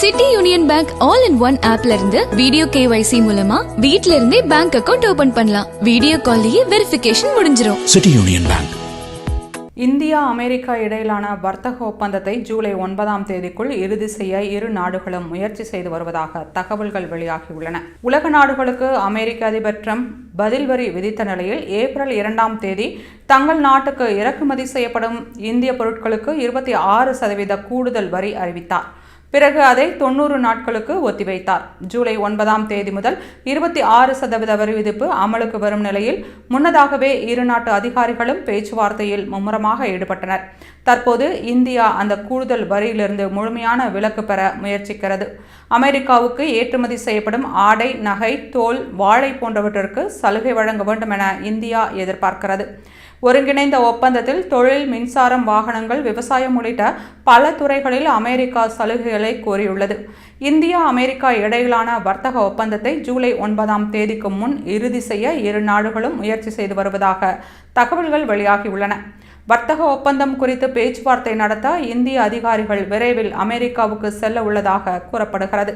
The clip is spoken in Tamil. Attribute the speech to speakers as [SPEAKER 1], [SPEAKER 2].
[SPEAKER 1] City Union Bank all in one ஆப்ல இருந்து வீடியோ கேவைசி மூலமா வீட்ல இருந்தே பேங்க் அக்கவுண்ட் ஓபன் பண்ணலாம். வீடியோ கால்லயே வெரிஃபிகேஷன் முடிஞ்சிரும்.
[SPEAKER 2] City Union Bank.
[SPEAKER 3] India America இடையிலான வர்த்தக ஒப்பந்தத்தை ஜூலை ஒன்பதாம் தேதிக்குள் இறுதி செய்ய இரு நாடுகளும் முயற்சி செய்து வருவதாக தகவல்கள் வெளியாகியுள்ளன. உலக நாடுகளுக்கு அமெரிக்க அதிபர் ட்ரம்ப் பதில் வரி விதித்த நிலையில் ஏப்ரல் இரண்டாம் தேதி தங்கள் நாட்டுக்கு இறக்குமதி செய்யப்படும் இந்திய பொருட்களுக்கு இருபத்தி ஆறு சதவீத கூடுதல் வரி அறிவித்தார். பிறகு அதை தொண்ணூறு நாட்களுக்கு ஒத்திவைத்தார். ஜூலை ஒன்பதாம் தேதி முதல் இருபத்தி ஆறு சதவீத வரி விதிப்பு அமலுக்கு வரும் நிலையில் முன்னதாகவே இரு நாட்டு அதிகாரிகளும் பேச்சுவார்த்தையில் மும்முரமாக ஈடுபட்டனர். தற்போது இந்தியா அந்த கூடுதல் வரியிலிருந்து முழுமையான விலக்கு பெற முயற்சிக்கிறது. அமெரிக்காவுக்கு ஏற்றுமதி செய்யப்படும் ஆடை நகை தோல் வாழை போன்றவற்றிற்கு சலுகை வழங்க வேண்டும் என இந்தியா எதிர்பார்க்கிறது. ஒருங்கிணைந்த ஒப்பந்தத்தில் தொழில் மின்சாரம் வாகனங்கள் விவசாயம் உள்ளிட்ட பல துறைகளில் அமெரிக்கா சலுகைகள் கோரியுள்ளது. இந்தியா அமெரிக்கா இடையிலான வர்த்தக ஒப்பந்தத்தை ஜூலை ஒன்பதாம் தேதிக்கு முன் இறுதி செய்ய இரு நாடுகளும் முயற்சி செய்து வருவதாக தகவல்கள் வெளியாகியுள்ளன. வர்த்தக ஒப்பந்தம் குறித்து பேச்சுவார்த்தை நடத்த இந்திய அதிகாரிகள் விரைவில் அமெரிக்காவுக்கு செல்ல உள்ளதாக கூறப்படுகிறது.